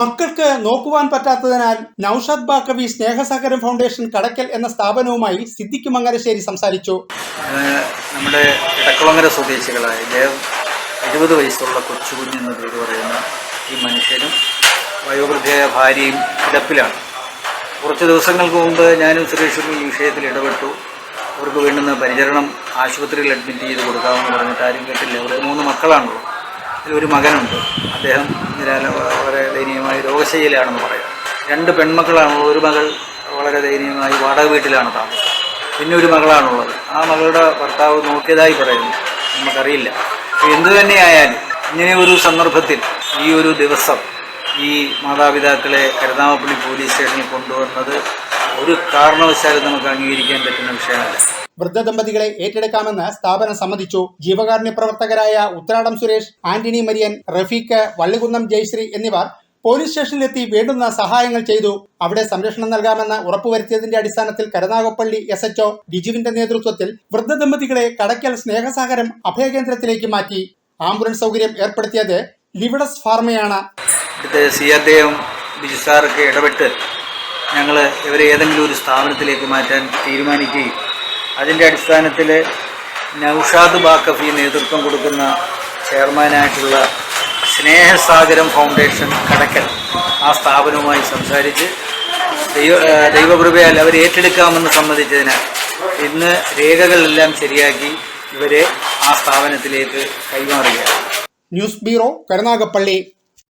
മക്കൾക്ക് നോക്കുവാൻ പറ്റാത്തതിനാൽ നൌഷാദ് ബാക്കവി സ്നേഹസാഗരം ഫൗണ്ടേഷൻ കടക്കൽ എന്ന സ്ഥാപനവുമായി സിദ്ദിഖ് മങ്ങരശ്ശേരി സംസാരിച്ചു. നമ്മുടെ ഇടക്കുളങ്ങര സ്വദേശികളായ എഴുപത് വയസ്സുള്ള കൊച്ചുകുഞ്ഞ് എന്ന പേര് പറയുന്ന ഈ മനുഷ്യനും വയോവൃദ്ധയായ ഭാര്യയും കിടപ്പിലാണ്. കുറച്ച് ദിവസങ്ങൾക്ക് മുമ്പ് ഞാനും സുരേഷും ഈ വിഷയത്തിൽ ഇടപെട്ടു. അവർക്ക് വേണ്ടുന്ന പരിചരണം ആശുപത്രിയിൽ അഡ്മിറ്റ് ചെയ്ത് കൊടുക്കാമെന്ന് പറഞ്ഞിട്ട് ആരും കേട്ടില്ല. അവർക്ക് മൂന്ന് അതിൽ ഒരു മകനുണ്ട്. അദ്ദേഹം നിരാല വളരെ ദയനീയമായ രോഗശൈലിയാണെന്ന് പറയാം. രണ്ട് പെൺമക്കളാണ് ഒരു മകൾ വളരെ ദയനീയമായി വാടക വീട്ടിലാണ് താമസം പിന്നെ ഒരു മകളാണുള്ളത്. ആ മകളുടെ ഭർത്താവ് നോക്കിയതായി പറയുന്നു. നമുക്കറിയില്ല. എന്തു തന്നെയായാലും ഇങ്ങനെ ഒരു സന്ദർഭത്തിൽ ഈ ഒരു ദിവസം ഈ മാതാപിതാക്കളെ കരുനാഗപ്പള്ളി പോലീസ് സ്റ്റേഷനിൽ കൊണ്ടുവന്നത് ഒരു കാരണവശാലും നമുക്ക് അംഗീകരിക്കാൻ പറ്റുന്ന വിഷയമല്ല. വൃദ്ധദമ്പതികളെ ഏറ്റെടുക്കാമെന്ന് സ്ഥാപനം സമ്മതിച്ചു. ജീവകാരുണ്യ പ്രവർത്തകരായ ഉത്രാടം സുരേഷ് ആന്റണി മരിയൻ റഫീഖ് വള്ളികുന്നം ജയശ്രീ എന്നിവർ പോലീസ് സ്റ്റേഷനിലെത്തി വേണ്ടുന്ന സഹായങ്ങൾ ചെയ്തു. അവിടെ സംരക്ഷണം നൽകാമെന്ന് ഉറപ്പുവരുത്തിയതിന്റെ അടിസ്ഥാനത്തിൽ കരുനാഗപ്പള്ളി എസ് എച്ച്ഒ ബിജുവിന്റെ നേതൃത്വത്തിൽ വൃദ്ധദമ്പതികളെ കടയ്ക്കൽ സ്നേഹസാഗരം അഭയകേന്ദ്രത്തിലേക്ക് മാറ്റി. ആംബുലൻസ് സൗകര്യം ഏർപ്പെടുത്തിയത് ലിവിഡസ് ഫാർമയാണ്. സി അദ്ദേഹം ബിജു സാറൊക്കെ ഇടപെട്ട് ഞങ്ങൾ ഇവരെ ഏതെങ്കിലും ഒരു സ്ഥാപനത്തിലേക്ക് മാറ്റാൻ തീരുമാനിക്കുകയും അതിന്റെ അടിസ്ഥാനത്തിൽ നൌഷാദ് ബാക്കഫി നേതൃത്വം കൊടുക്കുന്ന ചെയർമാനായിട്ടുള്ള സ്നേഹസാഗരം ഫൗണ്ടേഷൻ കടക്കൽ ആ സ്ഥാപനവുമായി സംസാരിച്ച് ദൈവ ദൈവകൃപയാൽ അവർ ഏറ്റെടുക്കാമെന്ന് സമ്മതിച്ചതിനാൽ ഇന്ന് രേഖകളെല്ലാം ശരിയാക്കി ഇവരെ ആ സ്ഥാപനത്തിലേക്ക് കൈമാറുകയാണ്. News bureau Karunagappally.